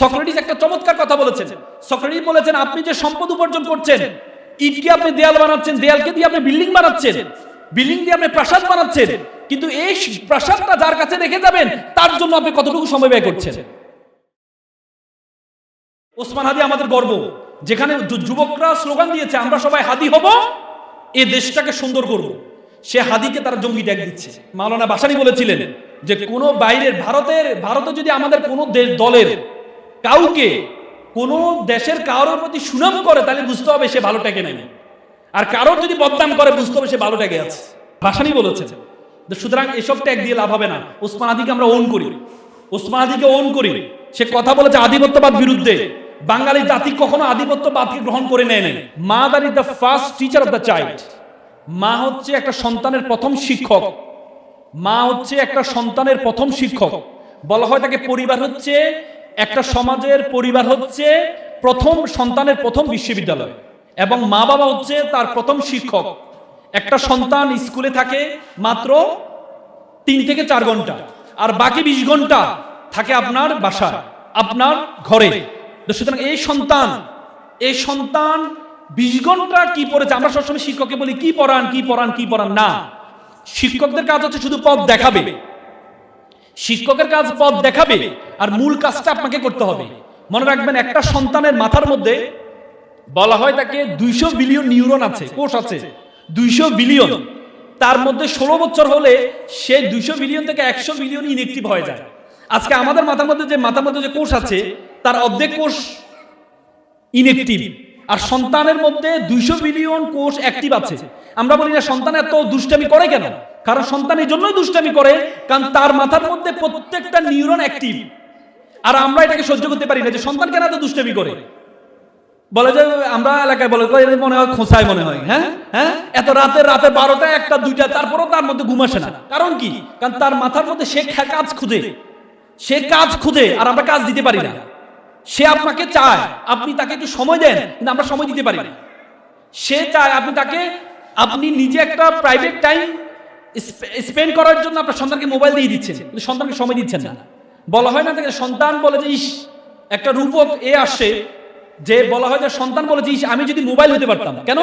Socrates একটা চমৎকার কথা বলেছেন। সক্রেটিস বলেছেন, আপনি যে সম্পদ উপার্জন করছেন ইটকে আপনি দেয়াল বানাচ্ছেন, দেয়ালকে দিয়ে আপনি বিল্ডিং বানাচ্ছেন, বিল্ডিং দিয়ে আপনি প্রাসাদ বানাচ্ছেন, কিন্তু এই প্রাসাদটা যার কাছে রেখে যাবেন, তার জন্য আপনি কতটুকু সময় ব্যয় করছেন? ওসমান হাদি আমাদের গর্ব। যেখানে যুবকরা স্লোগান দিয়েছে, আমরা সবাই হাদি হব, এ দেশটাকে সুন্দর করব। সে হাদিকে তারা জঙ্গি ট্যাগ দিচ্ছে। মাওলানা বাসানি বলেছিলেন যে, কোনো বাইরের, ভারতের, ভারতে যদি আমাদের কোনো দেশ- দলের কাউকে কোনো দেশের কারোর প্রতি সুনাম করে, তাহলে বুঝতে হবে সে ভালো ট্যাগে নেই আর কারোর যদি বদনাম করে, বুঝতে হবে সে ভালো ট্যাগে আছে। ভাসানি বলেছে সুতরাং এসব ট্যাগ দিয়ে লাভ হবে না। ওসমান আদিকে আমরা ওন করি। ওসমান আদিকে ওন করি। সে কথা বলেছে আধিপত্যবাদ বিরুদ্ধে। বাঙালি জাতি কখনো আধিপত্যবাদকে গ্রহণ করে নেয় নাই। Mother is the first teacher of the child. মা হচ্ছে একটা সন্তানের প্রথম শিক্ষক। মা হচ্ছে একটা সন্তানের প্রথম শিক্ষক। বলা হয় তাকে পরিবার হচ্ছে একটা সমাজের পরিবার হচ্ছে প্রথম সন্তানের প্রথম বিশ্ববিদ্যালয় এবং মা বাবা হচ্ছে তার প্রথম শিক্ষক। একটা সন্তান স্কুলে থাকে মাত্র তিন থেকে চার ঘণ্টা আর বাকি বিশ ঘণ্টা থাকে আপনার বাসায়, আপনার ঘরে। সুতরাং এই সন্তান এই সন্তান বিশ ঘণ্টা কি পড়েছে? আমরা সবসময় শিক্ষককে বলি, কি পড়ান কি পড়ান কি পড়ান? না। শিক্ষকদের কাজ হচ্ছে শুধু পথ দেখাবে। শিক্ষকের কাজ পথ দেখাবে আর মূল কাজটা আপনাকে করতে হবে। মনে রাখবেন, একটা সন্তানের মাথার মধ্যে বলা হয় তাকে দুইশো বিলিয়ন নিউরন আছে, কোষ আছে। দুইশো বিলিয়ন। তার মধ্যে ষোলো বছর হলে সে দুইশো বিলিয়ন থেকে একশো বিলিয়ন ইনএক্টিভ হয়ে যায়। আজকে আমাদের মাথার মধ্যে যে মাথার মধ্যে যে কোষ আছে, তার অর্ধেক কোষ ইনএক্টিভ আর সন্তানের মধ্যে দুইশো বিলিয়ন কোষ অ্যাক্টিভ আছে। আমরা বলি না, সন্তান এত দুষ্টামি করে কেন? কারণ সন্তান এই জন্যই দুষ্টামি করে, কারণ তার মাথার মধ্যে প্রত্যেকটা নিউরন অ্যাক্টিভ আর আমরা এটাকে সহ্য করতে পারি না যে সন্তান কেন এত দুষ্টামি করে? বলে যে, আমরা এলাকায় বলে মনে হয় খোঁচায় মনে হয় হ্যাঁ? হ্যাঁ? এত রাতে রাতে বারোটা, একটা, দুইটা, তারপরেও তার মধ্যে ঘুম আসে না। কারণ কি? কারণ তার মাথার মধ্যে সে কাজ খুঁজে। সে কাজ খুঁজে, আর আমরা কাজ দিতে পারি না। সে আপনাকে চায়, আপনি তাকে একটু সময় দেন, কিন্তু আমরা সময় দিতে পারি সে চায় আপনি তাকে, আপনি নিজে একটা প্রাইভেট টাইম স্পেন্ড করার জন্য আপনার সন্তানকে মোবাইল দিয়ে দিচ্ছেন, কিন্তু সন্তানকে সময় দিচ্ছেন না। বলা হয় না তাকে সন্তান বলে যে, ইস, একটা রূপক এ আসে, যে বলা হয় যে সন্তান বলে যে, ইস, আমি যদি মোবাইল হতে পারতাম। কেন?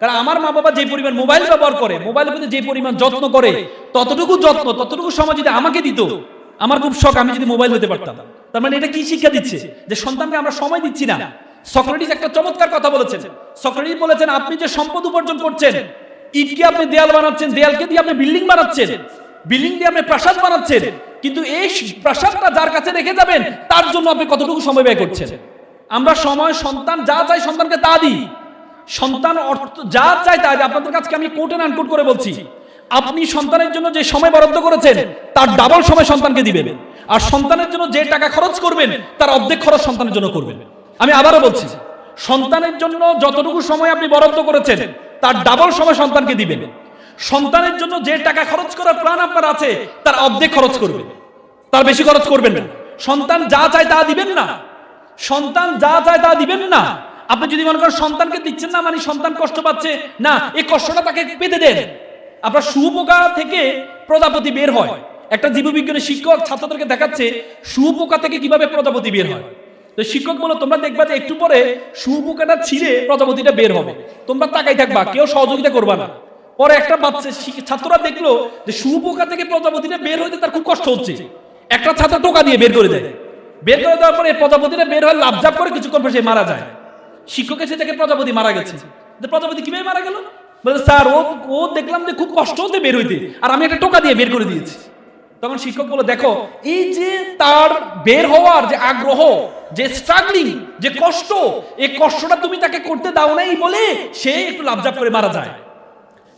কারণ আমার মা বাবা যে পরিমাণ মোবাইল ব্যবহার করে মোবাইলের প্রতি যে পরিমাণ যত্ন করে, ততটুকু যত্ন, ততটুকু সময় যদি আমাকে দিত আমার খুব শখ, আমি যদি মোবাইল হতে পারতাম। তার মানে এটা কি শিক্ষা দিচ্ছে? যে সন্তানকে আমরা সময় দিচ্ছি না। সক্রেটিস একটা চমৎকার কথা বলেছেন। সক্রেটিস বলেছেন, আপনি যে সম্পদ উপার্জন করছেন, ইটকে আপনি দেয়াল বানাচ্ছেন, দেয়ালকে দিয়ে আপনি বিল্ডিং বানাচ্ছেন, বিল্ডিং দিয়ে আপনি প্রাসাদ বানাচ্ছেন, কিন্তু এই প্রাসাদটা যার কাছে রেখে যাবেন, তার জন্য আপনি কতটুকু সময় ব্যয় করছেন? আমরা সময় সন্তান যা চাই সন্তানকে তা দিই। সন্তান অর্থ যা চাই দিই। আপনাদের কাছে আমি এন্ড আনকোট করে বলছি? আপনি সন্তানের জন্য যে সময় বরাদ্দ করেছেন, তার ডাবল সময় সন্তানকে দিবেন। আর সন্তানের জন্য যে টাকা খরচ করবেন, তার অর্ধেক খরচ সন্তানের জন্য করবেন। আমি আবারও বলছি, সন্তানের জন্য যতটুকু সময় আপনি বরাদ্দ করেছেন, তার ডাবল সময় সন্তানকে দিবেন। সন্তানের জন্য যে টাকা খরচ করার প্ল্যান আপনার আছে, তার অর্ধেক খরচ করবেন। তার বেশি খরচ করবেন না। সন্তান যা চায় তা দিবেন না। সন্তান যা চায় তা দিবেন না। আপনি যদি মনে করেন সন্তানকে দিচ্ছেন না মানে সন্তান কষ্ট পাচ্ছে, না, এই কষ্টটা তাকে পেতে দেন। আপনার শুয়োপোকা থেকে প্রজাপতি বের হয়। একটা জীববিজ্ঞানের শিক্ষক ছাত্রদেরকে দেখাচ্ছে, শুয়োপোকা থেকে কীভাবে প্রজাপতি বের হয়। তো শিক্ষক বলো, তোমরা দেখবা যে একটু পরে শুয়োপোকাটা ছিঁড়ে প্রজাপতিটা বের হবে। তোমরা তাকাই থাকবা, কেউ সহযোগিতা করবা না। পরে একটা বাচ্চা ছাত্ররা দেখল যে শুয়োপোকা থেকে প্রজাপতিটা বের হইতে তার খুব কষ্ট হচ্ছে। একটা ছাত্র টোকা দিয়ে বের করে দেয়। বের করে দেওয়ার পরে প্রজাপতিটা বের হয় লাভজাপ করে কিছুক্ষণ পর সে মারা যায়। শিক্ষক এসে দেখে প্রজাপতি মারা গেছে। প্রজাপতি কীভাবে মারা গেল? বলে, স্যার, ও ও দেখলাম যে খুব কষ্ট হতে বের হইতে। আর আমি একটা টোকা দিয়ে বের করে দিয়েছি। তখন শিক্ষক বলে, দেখো, এই যে তার বের হওয়ার যে আগ্রহ, যে স্ট্রাগলিং যে কষ্ট, এই কষ্টটা তুমি তাকে করতে দাও নাই বলে সে একটু লাভজাপ করে মারা যায়।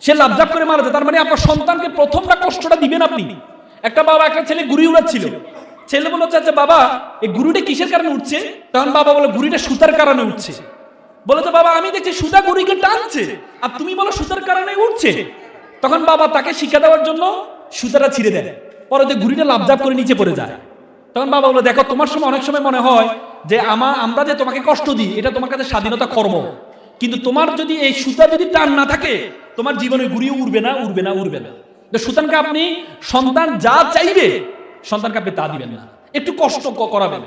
সে লাভজাপ করে মারা যায়। তার মানে আপনার সন্তানকে প্রথমটা কষ্টটা দিবেন আপনি। একটা বাবা, একটা ছেলে গুড়ি উড়াচ্ছিল। ছেলে বলে হচ্ছে আচ্ছা বাবা, এই গুরুটা কিসের কারণে উঠছে? তখন বাবা বলে, গুড়িটা সুতার কারণে উঠছে। বলে তো বাবা, আমি দেখছি সুতা গুড়িকে টানছে আর তুমি বলো সুতার কারণে উঠছে তখন বাবা তাকে শিক্ষা দেওয়ার জন্য সুতাটা ছিঁড়ে দেয়। পরে যে গুড়িটা লাভজাপ করে নিচে পড়ে যায়। তখন বাবা বলে, দেখো, তোমার সময় অনেক সময় মনে হয় যে আমা, আমরা যে তোমাকে কষ্ট দিই, এটা তোমার কাছে স্বাধীনতা কর্ম। কিন্তু তোমার যদি এই সুতা যদি টান না থাকে, তোমার জীবনে ঘুরিয়ে উড়বে না উড়বে না উড়বে না। তো সুতরাং আপনি সন্তান যা চাইবে, সন্তানকে আপনি তা দিবেন না। একটু কষ্ট করাবেন।